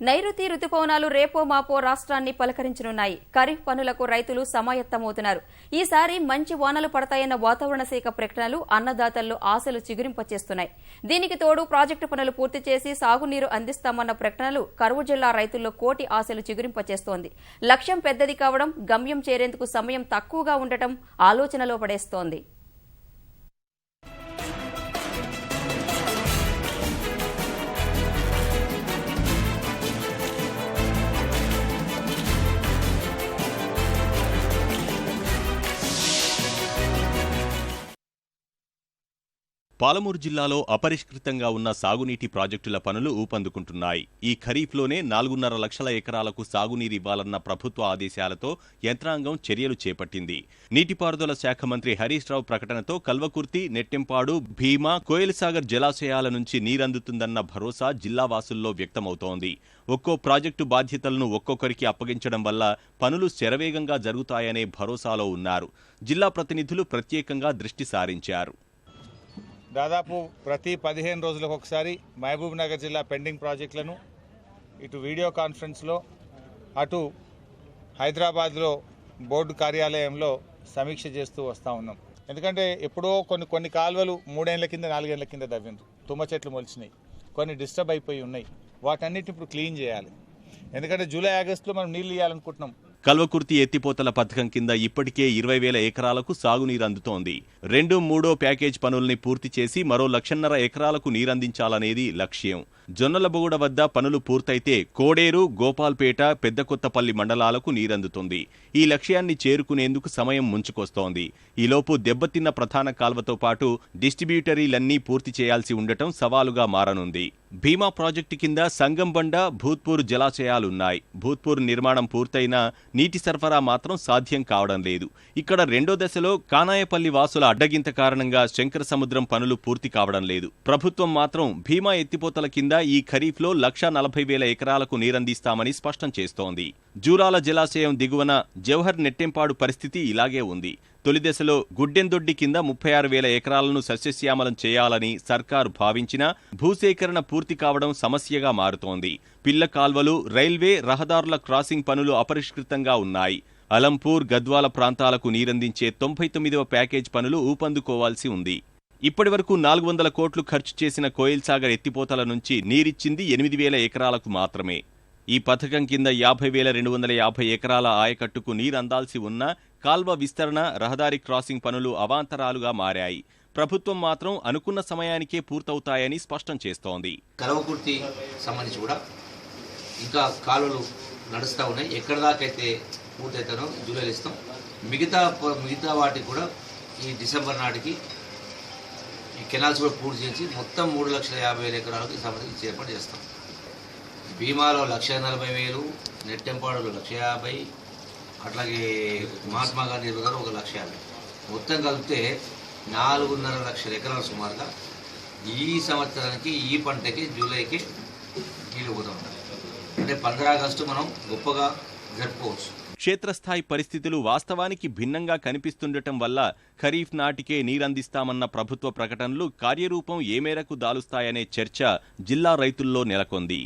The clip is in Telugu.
నైరుతి రుతుపవనాలు రేపో మాపో రాష్ట్రాన్ని పలకరించనున్నాయి. ఖరీఫ్ పనులకు రైతులు సమాయత్తమవుతున్నారు. ఈసారి మంచి వానలు పడతాయన్న వాతావరణ శాఖ ప్రకటనలు అన్నదాతల్లో ఆశలు చిగురింపచేస్తున్నాయి. దీనికి తోడు ప్రాజెక్టు పనులు పూర్తి చేసి సాగునీరు అందిస్తామన్న ప్రకటనలు కరువు జిల్లా రైతుల్లో కోటి ఆశలు చిగురింపచేస్తోంది. లక్ష్యం పెద్దది కావడం గమ్యం చేరేందుకు సమయం తక్కువగా ఉండటం ఆలోచనలో పడేస్తోంది. పాలమూరు జిల్లాలో అపరిష్కృతంగా ఉన్న సాగునీటి ప్రాజెక్టుల పనులు ఊపందుకుంటున్నాయి. ఈ ఖరీఫ్లోనే నాలుగున్నర లక్షల ఎకరాలకు సాగునీరు ఇవ్వాలన్న ప్రభుత్వ ఆదేశాలతో యంత్రాంగం చర్యలు చేపట్టింది. నీటిపారుదల శాఖ మంత్రి హరీష్ రావు ప్రకటనతో కల్వకుర్తి నెట్టెంపాడు భీమా కోయలసాగర్ జలాశయాల నుంచి నీరందుతుందన్న భరోసా జిల్లావాసుల్లో వ్యక్తమవుతోంది. ఒక్కో ప్రాజెక్టు బాధ్యతలను ఒక్కొక్కరికి అప్పగించడం వల్ల పనులు శరవేగంగా జరుగుతాయనే భరోసాలో ఉన్నారు. జిల్లా ప్రతినిధులు ప్రత్యేకంగా దృష్టి సారించారు. దాదాపు ప్రతి పదిహేను రోజులకు ఒకసారి మహబూబ్ నగర్ జిల్లా పెండింగ్ ప్రాజెక్టులను ఇటు వీడియో కాన్ఫరెన్స్లో అటు హైదరాబాద్లో బోర్డు కార్యాలయంలో సమీక్ష చేస్తూ వస్తూ ఉన్నాం. ఎందుకంటే ఎప్పుడో కొన్ని కొన్ని కాలువలు మూడేళ్ళ కింద నాలుగేళ్ళ కింద దవ్విండ్రు తుమ్మ చెట్లు మొలిచినాయి. కొన్ని డిస్టర్బ్ అయిపోయి ఉన్నాయి. వాటన్నిటిని ఇప్పుడు క్లీన్ చేయాలి. ఎందుకంటే జూలై ఆగస్టులో మనం నీళ్ళు ఇవ్వాలనుకుంటున్నాం కల్వకుర్తి ఎత్తిపోతల పథకం కింద ఇప్పటికే ఇరవై వేల ఎకరాలకు సాగునీరు అందుతోంది. రెండు మూడో ప్యాకేజ్ పనుల్ని పూర్తి చేసి మరో లక్షన్నర ఎకరాలకు నీరందించాలనేది లక్ష్యం. జొన్నలబొగుడ వద్ద పనులు పూర్తయితే కోడేరు గోపాల్పేట పెద్దకొత్తపల్లి మండలాలకు నీరందుతుంది. ఈ లక్ష్యాన్ని చేరుకునేందుకు సమయం ముంచుకొస్తోంది. ఈలోపు దెబ్బతిన్న ప్రధాన కాల్వతో పాటు డిస్ట్రిబ్యూటరీలన్నీ పూర్తి చేయాల్సి ఉండటం సవాలుగా మారనుంది. భీమా ప్రాజెక్టు కింద సంగంబండ భూత్పూర్ జలాశయాలున్నాయి. భూత్పూర్ నిర్మాణం పూర్తయినా నీటి సరఫరా మాత్రం సాధ్యం కావడం లేదు. ఇక్కడ రెండో దశలో కానాయపల్లి వాసుల అడ్డగింత కారణంగా శంకర సముద్రం పనులు పూర్తి కావడం లేదు. ప్రభుత్వం మాత్రం భీమా ఎత్తిపోతల కింద ఈ ఖరీఫ్లో లక్షా నలభై వేల ఎకరాలకు నీరందిస్తామని స్పష్టం చేస్తోంది. జూరాల జలాశయం దిగువన జవహర్ నెట్టెంపాడు పరిస్థితి ఇలాగే ఉంది. తొలి దశలో గుడ్డెందొడ్డి కింద ముప్పై ఆరు వేల ఎకరాలను సస్యశ్యామలం చేయాలని సర్కారు భావించినా భూసేకరణ పూర్తి కావడం సమస్యగా మారుతోంది. పిల్ల కాల్వలు రైల్వే రహదారుల క్రాసింగ్ పనులు అపరిష్కృతంగా ఉన్నాయి. అలంపూర్ గద్వాల ప్రాంతాలకు నీరందించే తొంభై తొమ్మిదవ ప్యాకేజ్ పనులు ఊపందుకోవాల్సి ఉంది. ఇప్పటి వరకు నాలుగు వందల కోట్లు ఖర్చు చేసిన కోయిల్ సాగర్ ఎత్తిపోతల నుంచి నీరిచ్చింది ఎనిమిది వేల ఎకరాలకు మాత్రమే. ఈ పథకం కింద యాభై వేల రెండు వందల యాభై ఎకరాల ఆయకట్టుకు నీరందాల్సి ఉన్న కాల్వ విస్తరణ రహదారి క్రాసింగ్ పనులు అవాంతరాలుగా మారాయి. ప్రభుత్వం మాత్రం అనుకున్న సమయానికే పూర్తవుతాయని స్పష్టం చేస్తోంది. కలవకుర్తి సంబంధించి కూడా ఇంకా కాలువలు నడుస్తూ ఉన్నాయి. ఎక్కడ దాకైతే పూర్తవుతానో జూలైలో ఇస్తాం. మిగతా మిగతా వాటికి కూడా ఈ డిసెంబర్ నాటికి ఈ కెనాల్స్ కూడా పూర్తి చేసి మొత్తం మూడు లక్షల యాభై వేల ఎకరాలకు సంబంధించి ఏర్పాటు చేస్తాం. భీమాలో లక్ష నలభై వేలు నెట్టెంపాడులో లక్ష యాభై అట్లాగే మహాత్మా గాంధీ గారు ఒక లక్ష యాభై. మొత్తం కలిపితే నాలుగున్నర లక్షల ఎకరాల సుమారుగా ఈ సంవత్సరానికి ఈ పంటకి జూలైకి నీళ్ళు పోతూ ఉంటాయి. అంటే పంద్రా ఆగస్టు మనం గొప్పగా జరుపుకోవచ్చు. క్షేత్రస్థాయి పరిస్థితులు వాస్తవానికి భిన్నంగా కనిపిస్తుండటం వల్ల ఖరీఫ్ నాటికే నీరందిస్తామన్న ప్రభుత్వ ప్రకటనలు కార్యరూపం ఏ మేరకు దాలుస్తాయనే చర్చ జిల్లా రైతుల్లో నెలకొంది.